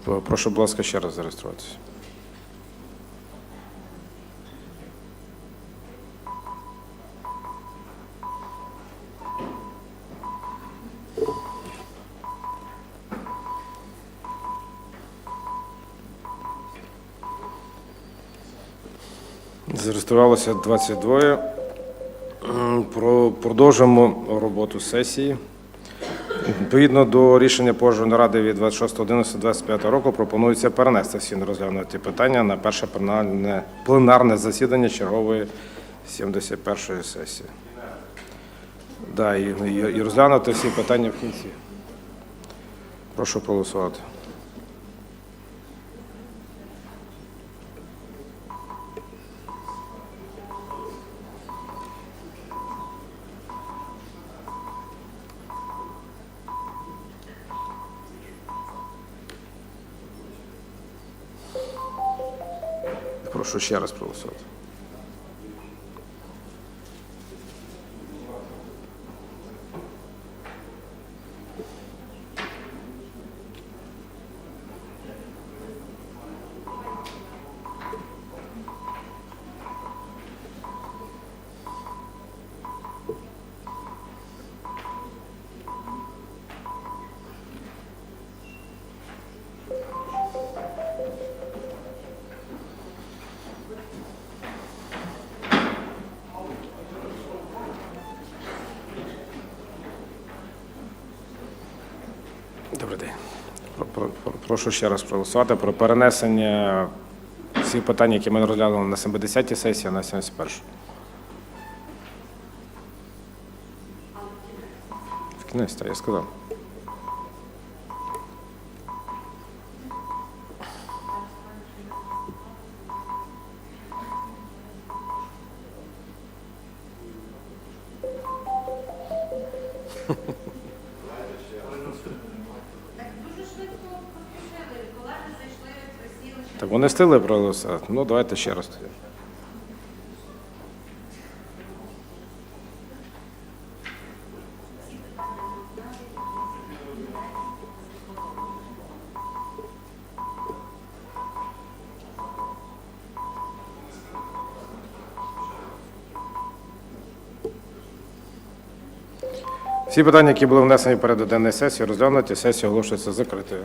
Прошу, будь ласка, ще раз зареєструватися. Зареєструвалося 22. Продовжимо роботу сесії. Відповідно до рішення Погоджувальної ради від 26.11.25 року пропонується перенести всі нерозглянуті питання на перше пленарне, засідання чергової 71-ї сесії. І, і, і розглянути всі питання в кінці. Прошу проголосувати. Прошу ще раз проголосувати. Добрий день. Про- про- про- Прошу ще раз проголосувати про перенесення всіх питань, які ми розглянули на 70-й сесії, на 71-ю. В кінець, так, я сказав. Так Так вони встигли проголосувати. Ну, давайте ще раз. Всі питання, які були внесені в порядок денної сесії, розглянуті, сесія оголошується закритою.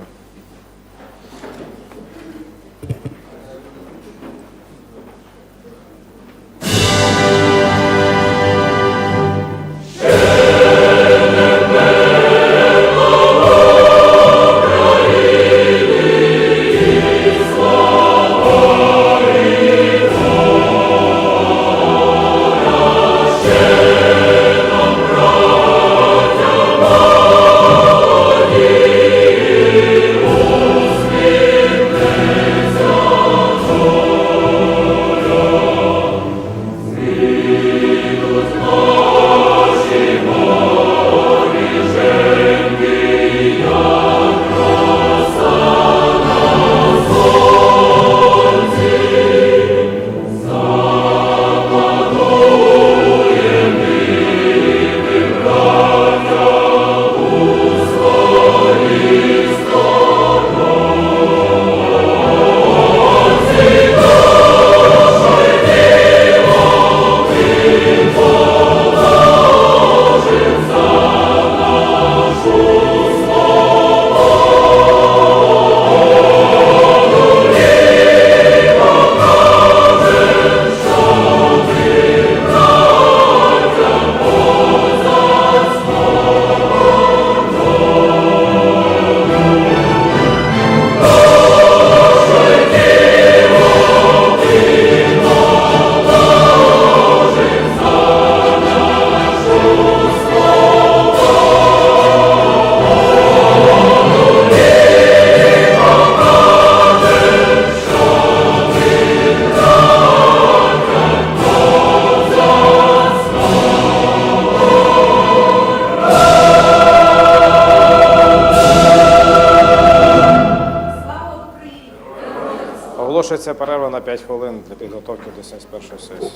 Оголошується перерва на 5 хвилин для підготовки до 71-ї сесії.